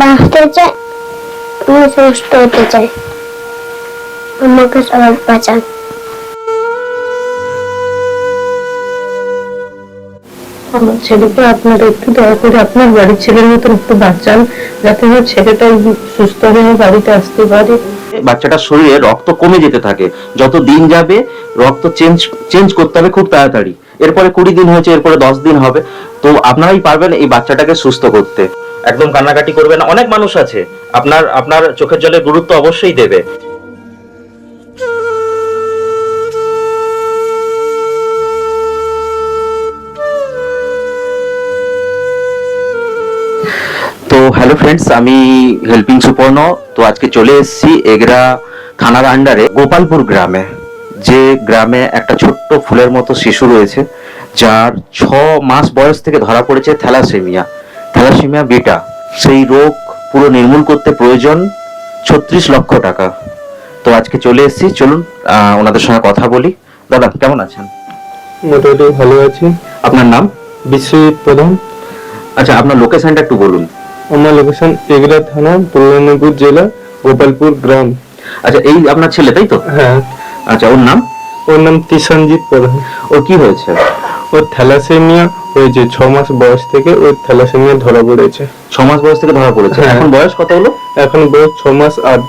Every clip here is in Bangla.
বাঁচতে চাই আমি সুস্থ হতে চাই। আমাকে সবাই বাঁচান। আমার ছেলেকে আপনারা একটু দয়া করে আপনার বাড়ির ছেলের মতন একটু বাঁচান যাতে আমার ছেলেটা সুস্থ হয়ে বাড়িতে আসতে পারে। বাচ্চাটার শরীরে রক্ত কমে যেতে থাকে। যত দিন যাবে রক্ত চেঞ্জ চেঞ্জ করতে হবে খুব তাড়াতাড়ি। এরপরে কুড়ি দিন হয়েছে এরপরে দশ দিন হবে। তো আপনারাই পারবেন এই বাচ্চাটাকে সুস্থ করতে। একদম কান্নাকাটি করবে না। অনেক মানুষ আছে। আপনার আপনার চোখের জলের গুরুত্ব অবশ্যই দেবে। তো হ্যালো ফ্রেন্ডস আমি হেল্পিং সুপর্ণ। তো আজকে চলে এসেছি এগরা থানার আন্ডারে গোপালপুর গ্রামে, যে গ্রামে একটা ছোট্ট ফুলের মতো শিশু রয়েছে, যার ছ মাস বয়স থেকে ধরা পড়েছে থ্যালাসেমিয়া। Thalassaemia beta. সেই রোগ পুরো নির্মূল করতে প্রয়োজন ছত্রিশ লক্ষ টাকা। তো আজকে চলে এসেছি চলুন ওনাদের সঙ্গে কথা বলি। দাদা কেমন আছেন? মোটামুটি ভালো আছি। আপনার নাম? বিশ্বজিৎ প্রধান। আচ্ছা আপনার লোকেশনটা একটু বলুন। আমার লোকেশন এগরা থানা পূর্ব জেলা গোপালপুর গ্রাম। আচ্ছা এই আপনার ছেলে তাই তো? হ্যাঁ। আচ্ছা ওর নাম? ওর নাম তিশানজিৎ প্রধান। ওর কি হয়েছে? ওর থ্যালাসেমিয়া হয়েছে ছ মাস বয়স থেকে ওর থ্যালাসেমিয়া ধরা পড়েছে। ছ মাস বয়স থেকে ধরা পড়েছে। হ্যাঁ। এখন বয়স কত হলো? এখন বয়স ছ মাস আট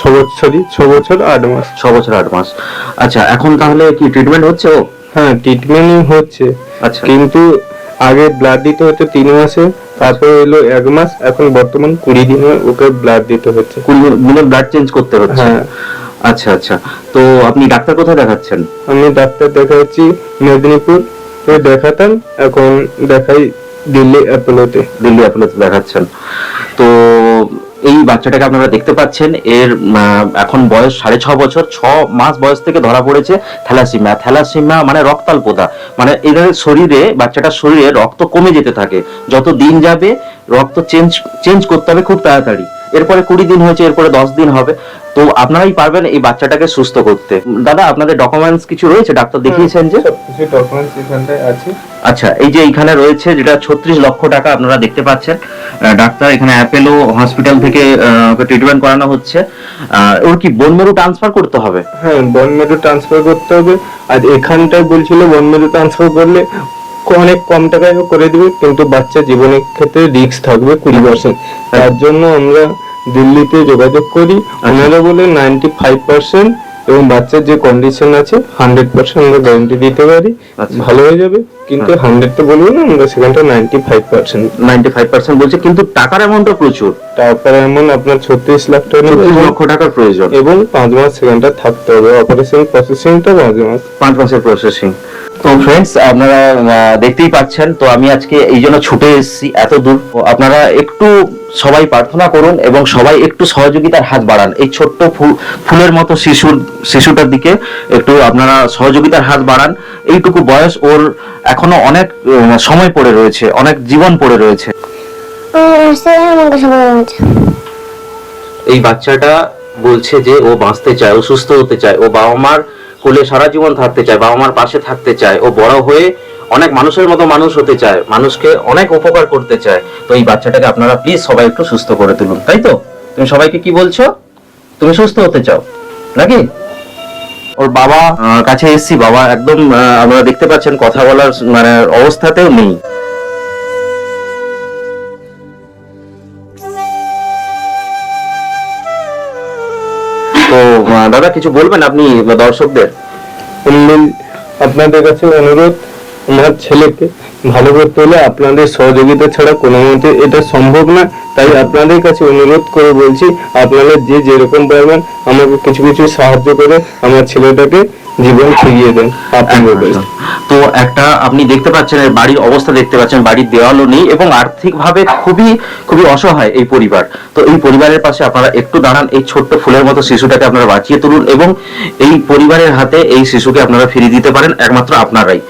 ছ বছরই ছ বছর আট মাস। ছ বছর আট মাস। আচ্ছা এখন তাহলে কি ট্রিটমেন্ট হচ্ছে ও? হ্যাঁ ট্রিটমেন্ট হচ্ছে। আচ্ছা। কিন্তু আগে ব্লাড দিতে হতো তিন মাসে তারপরে এলো এক মাস এখন বর্তমান কুড়ি দিনে ওকে ব্লাড দিতে হচ্ছে। কুড়ি দিনের ব্লাড চেঞ্জ করতে হচ্ছে। হ্যাঁ। আচ্ছা আচ্ছা। তো আপনি ডাক্তার কোথায় দেখাচ্ছেন? আমি ডাক্তার দেখাচ্ছি মেদিনীপুর। তো দেখাতাম, এখন দেখাই দিল্লি অ্যাপোলোতে দিল্লি অ্যাপোলোতে দেখাচ্ছেন। তো এই বাচ্চাটাকে আপনারা দেখতে পাচ্ছেন, এর এখন বয়স সাড়ে ছ বছর, ছ মাস বয়স থেকে ধরা পড়েছে থ্যালাসিমিয়া। থ্যালাসিমিয়া মানে রক্তাল্পতা মানে এদের শরীরে, বাচ্চাটার শরীরে রক্ত কমে যেতে থাকে। যত দিন যাবে, রক্ত চেঞ্জ চেঞ্জ করতে হবে খুব তাড়াতাড়ি। এরপরে কুড়ি দিন হয়েছে এরপরে দশ দিন হবে। তো আপনারাই পারবেন এই বাচ্চাটাকে সুস্থ করতে। দাদা আপনাদের ডকুমেন্টস কিছু রয়েছে? ডাক্তার দেখিয়েছেন যে? ডকুমেন্টস আছে। আচ্ছা এই যে এখানে রয়েছে যেটা ছত্রিশ লক্ষ টাকা আপনারা দেখতে পাচ্ছেন। ডাক্তার এখানে অ্যাপেলো হসপিটাল থেকে ট্রিটমেন্ট করানো হচ্ছে। ওর কি বোন মেরু ট্রান্সফার করতে হবে? হ্যাঁ বন মেরু ট্রান্সফার করতে হবে। আর এখানটায় বলছিল বন মেরু ট্রান্সফার করলে অনেক কম টাকায় করে দিবে কিন্তু বাচ্চা জীবনের ক্ষেত্রে রিস্ক থাকবে কুড়ি পার্সেন্ট তার জন্য আমরা দিল্লিতে যোগাযোগ করি। আপনারা বলে নাইনটি ফাইভ পার্সেন্ট এবং বাচ্চার যে কন্ডিশন আছে হান্ড্রেড পার্সেন্ট আমরা গ্যারান্টি দিতে পারি। আচ্ছা। ভালো হয়ে যাবে। কিন্তু হান্ড্রেড তো বলব না আমরা সেখানটা ninety five percent ninety five percent বলছে কিন্তু টাকার অ্যামাউন্টটা প্রচুর। তারপরে এমন আপনার ছত্রিশ লাখ টাকা লক্ষ টাকার প্রয়োজন। এবং পাঁচ মাস সেখানটা থাকতে হবে। অপারেশন প্রসেসিংটা পাঁচ মাস। পাঁচ মাসের প্রসেসিং তো ফ্রেন্ডস আপনারা দেখতেই পাচ্ছেন তো আমি আজকে এই জন্য ছুটে এসেছি এত দূর। আপনারা একটু সবাই প্রার্থনা করুন এবং সবাই একটু সহযোগিতার হাত বাড়ান। এই ছোট্ট ফুলের মতো শিশুর শিশুটার দিকে একটু আপনারা সহযোগিতার হাত বাড়ান। এইটুকু বয়স ওর এখনও অনেক সময় পড়ে রয়েছে অনেক জীবন পড়ে রয়েছে। এই বাচ্চাটা বলছে যে ও বাঁচতে চায় ও সুস্থ হতে চায় ও বাবা মার কোলে সারা জীবন থাকতে চায় বাবা মার পাশে থাকতে চায় ও বড় হয়ে অনেক মানুষের মতো মানুষ হতে চায় মানুষকে অনেক উপকার করতে চায়। তো এই বাচ্চাটাকে আপনারা প্লিজ সবাই একটু সুস্থ করে তুলুন তাই তো? তুমি সবাইকে কি বলছো? তুমি সুস্থ হতে চাও নাকি? ওর বাবা কাছে এসছি। বাবা একদম আমরা দেখতে পাচ্ছেন, কথা বলার মানে অবস্থাতেও নেই। তো দাদা, কিছু বলবেন আপনি দর্শকদের? আপনাদের কাছে অনুরোধ আমার ছেলেকে ভালো করতে হলে আপনাদের সহযোগিতা ছাড়া কোনো মতে এটা সম্ভব না। তাই আপনাদের কাছে অনুরোধ করে বলছি আপনারা যে যেরকম পারবেন আমাকে কিছু কিছু সাহায্য করে আমার ছেলেটাকে জীবন ফিরিয়ে দেন। তো একটা আপনি দেখতে পাচ্ছেন এর বাড়ির অবস্থা দেখতে পাচ্ছেন বাড়ির দেওয়ালও নেই এবং আর্থিকভাবে খুবই খুবই অসহায় এই পরিবার। তো এই পরিবারের পাশে আপনারা একটু দাঁড়ান এই ছোট্ট ফুলের মতো শিশুটাকে আপনারা বাঁচিয়ে তুলুন এবং এই পরিবারের হাতে এই শিশুকে আপনারা ফিরিয়ে দিতে পারেন একমাত্র আপনারাই।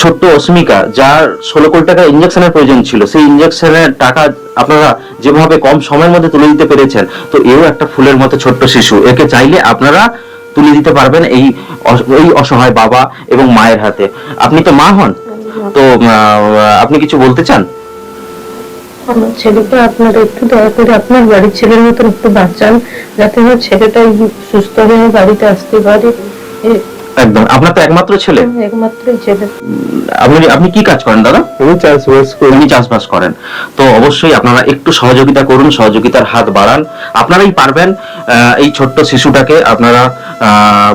ছোট্ট অস্মিকা, যার ষোলো কোটি টাকা ইঞ্জেকশনের প্রয়োজন ছিল। সেই ইঞ্জেকশনের টাকা আপনারা যেভাবে কম সময়ের মধ্যে তুলে দিতে পেরেছেন, তো এও একটা ফুলের মতো ছোট্ট শিশু। একে চাইলে আপনারা তুলে দিতে পারবেন এই এই অসহায় বাবা এবং মায়ের হাতে। আপনি তো মা হন, তো আপনি কিছু বলতে চান? আমার ছেলেকে আপনারা একটু দয়া করে আপনার বাড়ির ছেলের মতন একটু বাঁচান, যাতে আমার ছেলেটা সুস্থ হয়ে বাড়িতে আসতে পারে। একদম। আপনার তো একমাত্র ছেলে। একমাত্র ছেলে। আপনি আপনি কি কাজ করেন দাদা? আমি চাষবাস করি। চাষবাস করেন। তো অবশ্যই আপনারা একটু সহযোগিতা করুন সহযোগিতার হাত বাড়ান। আপনারাই পারবেন এই ছোট্ট শিশুটাকে আপনারা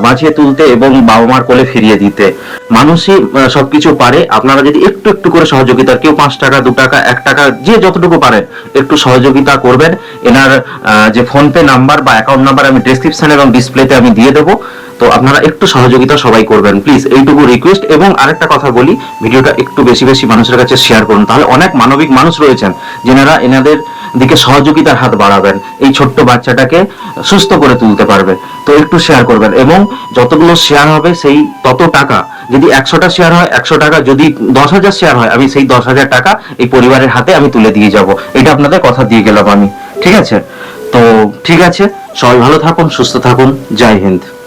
বাঁচিয়ে তুলতে এবং বাবা মার কোলে ফিরিয়ে দিতে। মানুষই সবকিছু পারে। আপনারা যদি একটু একটু করে সহযোগিতা কেউ পাঁচ টাকা দু টাকা এক টাকা যে যতটুকু পারে একটু সহযোগিতা করবেন। এনার আহ, যে ফোন পে নাম্বার বা অ্যাকাউন্ট নাম্বার আমি ডেসক্রিপশন এবং ডিসপ্লেতে আমি দিয়ে দেবো। তো আপনারা একটু সহযোগিতা সবাই করবেন। প্লিজ এইটুকু রিকোয়েস্ট এবং আরেকটা কথা বলি, ভিডিওটা একটু বেশি বেশি মানুষের কাছে শেয়ার করুন। তাহলে অনেক মানবিক মানুষ রয়েছেন যেনারা এনাদের দিকে সহযোগিতার হাত বাড়াবেন। এই ছোট্ট বাচ্চাটাকে সুস্থ করে তুলতে পারবে। তো একটু শেয়ার করবেন এবং যতগুলো শেয়ার হবে সেই তত টাকা, যদি একশোটা শেয়ার হয়, একশো টাকা, যদি দশ হাজার শেয়ার হয়, আমি সেই দশ হাজার টাকা এই পরিবারের হাতে আমি তুলে দিয়ে যাব। এটা আপনাদের কথা দিয়ে গেলাম আমি। ঠিক আছে? তো ঠিক আছে, সবাই ভালো থাকুন, সুস্থ থাকুন। জয় হিন্দ।